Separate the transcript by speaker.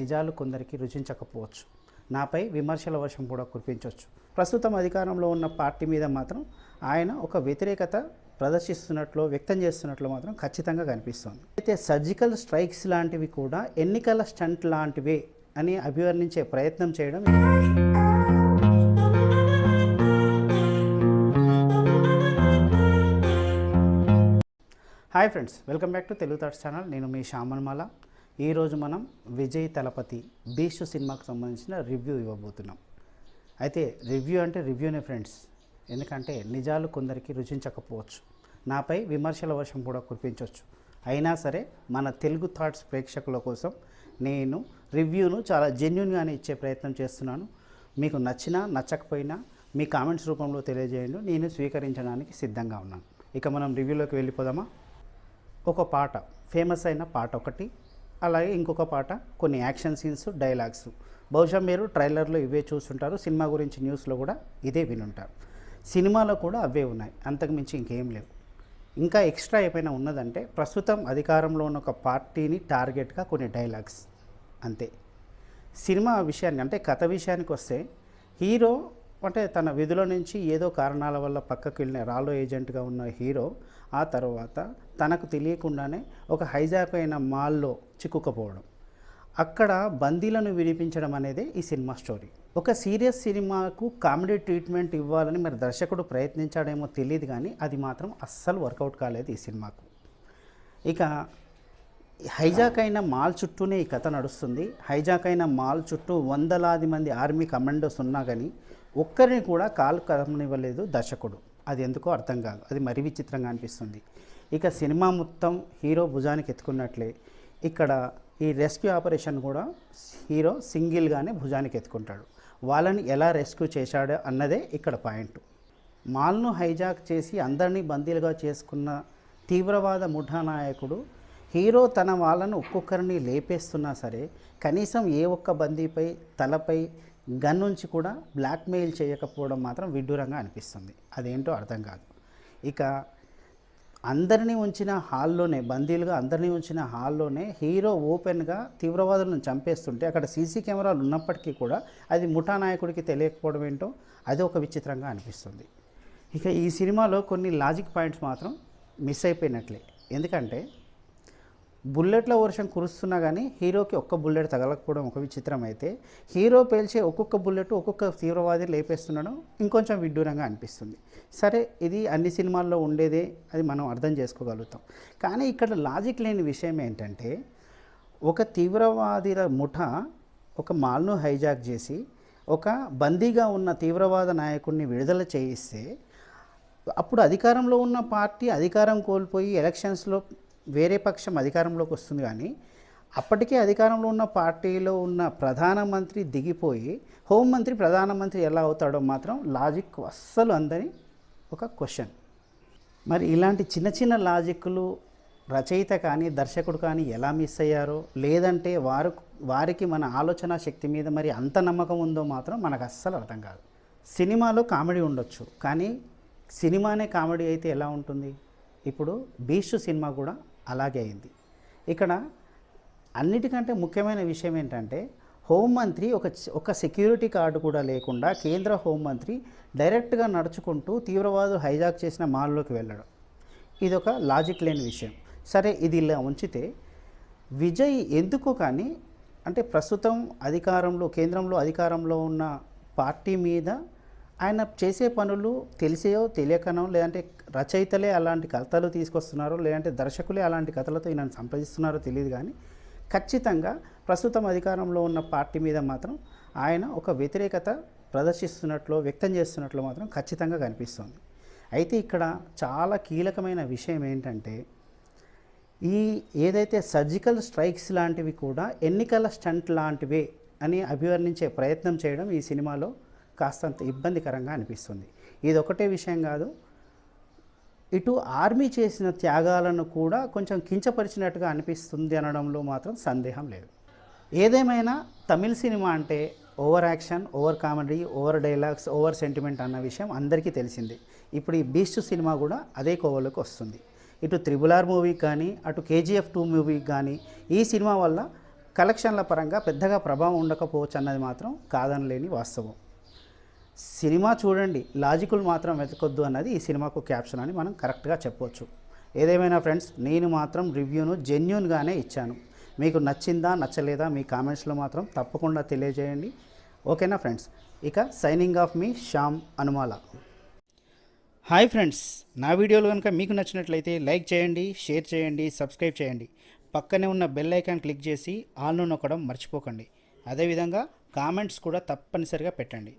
Speaker 1: నిజాలు కొందరికి రుచించకపోవచ్చు. నాపై విమర్శల వర్షం కూడా కురిపించవచ్చు ప్రస్తుతం అధికారంలో ఉన్న పార్టీ మీద మాత్రం ఆయన ఒక వ్యతిరేకత ప్రదర్శిస్తున్నట్లు వ్యక్తం చేస్తున్నట్లు మాత్రం ఖచ్చితంగా కనిపిస్తోంది. అయితే సర్జికల్ స్ట్రైక్స్ లాంటివి కూడా ఎన్నికల స్టంట్ లాంటివే అని అభివర్ణించే ప్రయత్నం చేయడం hi friends welcome back to Telugu thoughts channel నేను మీ శ్యామన్మాల. ఈరోజు మనం విజయ్ తలపతి బీస్ట్ సినిమాకు సంబంధించిన రివ్యూ ఇవ్వబోతున్నాం. అయితే రివ్యూ అంటే రివ్యూనే ఫ్రెండ్స్. ఎందుకంటే నిజాలు కొందరికి రుచించకపోవచ్చు. నాపై విమర్శల వర్షం కూడా కురిపించవచ్చు. అయినా సరే మన తెలుగు థాట్స్ ప్రేక్షకుల కోసం నేను రివ్యూను చాలా జెన్యున్గానే ఇచ్చే ప్రయత్నం చేస్తున్నాను. మీకు నచ్చినా నచ్చకపోయినా మీ కామెంట్స్ రూపంలో తెలియజేయండి. నేను స్వీకరించడానికి సిద్ధంగా ఉన్నాను. ఇక మనం రివ్యూలోకి వెళ్ళిపోదామా? ఒక పాట ఫేమస్ అయిన పాట ఒకటి. అలాగే ఇంకొక పాట కొన్ని యాక్షన్ సీన్స్ డైలాగ్స్. బహుశా మీరు ట్రైలర్లో ఇవే చూస్తుంటారు సినిమా గురించి న్యూస్లో కూడా ఇదే వినుంటారు. సినిమాలో కూడా అవే ఉన్నాయి అంతకుమించి ఇంకేం లేవు. ఇంకా ఎక్స్ట్రా ఏమైనా ఉన్నదంటే ప్రస్తుతం అధికారంలో ఉన్న ఒక పార్టీని టార్గెట్గా కొన్ని డైలాగ్స్ అంతే. సినిమా విషయాన్ని అంటే కథ విషయానికి వస్తే హీరో అంటే తన విధుల నుంచి ఏదో కారణాల వల్ల పక్కకు వెళ్ళిన రాలో ఏజెంట్గా ఉన్న హీరో ఆ తర్వాత తనకు తెలియకుండానే ఒక హైజాక్ అయిన మాల్లో చిక్కుకుపోవడం. అక్కడ బందీలను విడిపించడం అనేది ఈ సినిమా స్టోరీ. ఒక సీరియస్ సినిమాకు కామెడీ ట్రీట్మెంట్ ఇవ్వాలని మరి దర్శకుడు ప్రయత్నించాడేమో తెలియదు కానీ అది మాత్రం అస్సలు వర్కౌట్ కాలేదు ఈ సినిమాకు. ఇక హైజాక్ అయిన మాల్ చుట్టూనే ఈ కథ నడుస్తుంది. హైజాక్ అయిన మాల్ చుట్టూ వందలాది మంది ఆర్మీ కమాండోస్ ఉన్నా కానీ ఒక్కరిని కూడా కాలు కదమనివ్వలేదు దర్శకుడు. అది ఎందుకో అర్థం కాదు. అది మరీ విచిత్రంగా అనిపిస్తుంది. ఇక సినిమా మొత్తం హీరో భుజానికి ఎత్తుకున్నట్లే. ఇక్కడ ఈ రెస్క్యూ ఆపరేషన్ కూడా హీరో సింగిల్గానే భుజానికి ఎత్తుకుంటాడు. వాళ్ళని ఎలా రెస్క్యూ చేశాడో అన్నదే ఇక్కడ పాయింట్. మాల్ను హైజాక్ చేసి అందరినీ బందీలుగా చేసుకున్న తీవ్రవాద ముఠా నాయకుడు హీరో తన వాళ్ళను ఒక్కొక్కరిని లేపేస్తున్నా సరే కనీసం ఏ ఒక్క బందీపై తలపై గన్ నుంచి కూడా బ్లాక్మెయిల్ చేయకపోవడం మాత్రం విడ్డూరంగా అనిపిస్తుంది. అదేంటో అర్థం కాదు. ఇక అందరినీ ఉంచిన హాల్లోనే బందీలుగా అందరినీ ఉంచిన హాల్లోనే హీరో ఓపెన్గా తీవ్రవాదులను చంపేస్తుంటే అక్కడ సీసీ కెమెరాలు ఉన్నప్పటికీ కూడా అది ముఠా నాయకుడికి తెలియకపోవడం ఏంటో అది ఒక విచిత్రంగా అనిపిస్తుంది. ఇక ఈ సినిమాలో కొన్ని లాజిక్ పాయింట్స్ మాత్రం మిస్ అయిపోయినట్లే. ఎందుకంటే బుల్లెట్ల వర్షం కురుస్తున్నా కానీ హీరోకి ఒక్క బుల్లెట్ తగలకపోవడం ఒక విచిత్రం అయితే హీరో పేల్చే ఒక్కొక్క బుల్లెట్ ఒక్కొక్క తీవ్రవాది లేపేస్తుండడం ఇంకొంచెం విడ్డూరంగా అనిపిస్తుంది. సరే ఇది అన్ని సినిమాల్లో ఉండేదే అది మనం అర్థం చేసుకోగలుగుతాం. కానీ ఇక్కడ లాజిక్ లేని విషయం ఏంటంటే ఒక తీవ్రవాదుల ముఠ ఒక మాల్ను హైజాక్ చేసి ఒక బందీగా ఉన్న తీవ్రవాద నాయకుడిని విడుదల చేయిస్తే అప్పుడు అధికారంలో ఉన్న పార్టీ అధికారం కోల్పోయి ఎలక్షన్స్లో వేరే పక్షం అధికారంలోకి వస్తుంది కానీ అప్పటికే అధికారంలో ఉన్న పార్టీలో ఉన్న ప్రధానమంత్రి దిగిపోయి హోంమంత్రి ప్రధానమంత్రి ఎలా అవుతాడో మాత్రం లాజిక్ అస్సలు అందని ఒక క్వశ్చన్. మరి ఇలాంటి చిన్న చిన్న లాజిక్లు రచయిత కానీ దర్శకుడు కానీ ఎలా మిస్ అయ్యారో లేదంటే వారు వారికి మన ఆలోచన శక్తి మీద మరి అంత నమ్మకం ఉందో మాత్రం మనకు అస్సలు అర్థం కాదు. సినిమాలో కామెడీ ఉండొచ్చు కానీ సినిమానే కామెడీ అయితే ఎలా ఉంటుంది? ఇప్పుడు బీస్ట్ సినిమా కూడా అలాగే అయింది. ఇక్కడ అన్నిటికంటే ముఖ్యమైన విషయం ఏంటంటే హోంమంత్రి ఒక ఒక సెక్యూరిటీ కార్డు కూడా లేకుండా కేంద్ర హోంమంత్రి డైరెక్ట్గా నడుచుకుంటూ తీవ్రవాదులు హైజాక్ చేసిన మాల్లోకి వెళ్ళడం. ఇది ఒక లాజిక్ లేని విషయం. సరే ఇది ఇలా ఉంచితే విజయ్ ఎందుకు కానీ అంటే ప్రస్తుతం అధికారంలో కేంద్రంలో అధికారంలో ఉన్న పార్టీ మీద ఆయన చేసే పనులు తెలిసేయో తెలియకనో లేదంటే రచయితలే అలాంటి కథలు తీసుకొస్తున్నారో లేదంటే దర్శకులే అలాంటి కథలతో ఈయనను సంప్రదిస్తున్నారో తెలియదు కానీ ఖచ్చితంగా ప్రస్తుతం అధికారంలో ఉన్న పార్టీ మీద మాత్రం ఆయన ఒక వ్యతిరేకత ప్రదర్శిస్తున్నట్లు వ్యక్తం చేస్తున్నట్లు మాత్రం ఖచ్చితంగా కనిపిస్తుంది. అయితే ఇక్కడ చాలా కీలకమైన విషయం ఏంటంటే ఈ ఏదైతే సర్జికల్ స్ట్రైక్స్ లాంటివి కూడా ఎన్నికల స్టంట్ లాంటివే అని అభివర్ణించే ప్రయత్నం చేయడం ఈ సినిమాలో కాస్తంత ఇబ్బందికరంగా అనిపిస్తుంది. ఇది ఒకటే విషయం కాదు. ఇటు ఆర్మీ చేసిన త్యాగాలను కూడా కొంచెం కించపరిచినట్టుగా అనిపిస్తుంది అనడంలో మాత్రం సందేహం లేదు. ఏదేమైనా తమిళ సినిమా అంటే over action over comedy over dialogues over sentiment అన్న విషయం అందరికీ తెలిసిందే. ఇప్పుడు ఈ బీస్ట్ సినిమా కూడా అదే కోవలోకి వస్తుంది. ఇటు త్రిబుల్ ఆర్ మూవీకి కానీ అటు కేజీఎఫ్ టూ మూవీకి కానీ ఈ సినిమా వల్ల కలెక్షన్ల పరంగా పెద్దగా ప్రభావం ఉండకపోవచ్చు అన్నది మాత్రం కాదనలేని వాస్తవం. సినిమా చూడండి. లాజికుల్ మాత్రం వెతకొద్దు అన్నది ఈ సినిమాకు క్యాప్షన్ అని మనం కరెక్ట్గా చెప్పవచ్చు ఏదేమైనా ఫ్రెండ్స్ నేను మాత్రం రివ్యూను జెన్యున్గానే ఇచ్చాను. మీకు నచ్చిందా నచ్చలేదా మీ కామెంట్స్లో మాత్రం తప్పకుండా తెలియజేయండి. ఓకేనా ఫ్రెండ్స్? ఇక సైనింగ్ ఆఫ్ మీ శ్యామ్ అనుమాల. Hi friends. నా వీడియోలు కనుక మీకు నచ్చినట్లయితే లైక్ చేయండి షేర్ చేయండి సబ్స్క్రైబ్ చేయండి. పక్కనే ఉన్న బెల్ ఐకాన్ క్లిక్ చేసి ఆల్ను నొక్కడం మర్చిపోకండి. అదేవిధంగా కామెంట్స్ కూడా తప్పనిసరిగా పెట్టండి.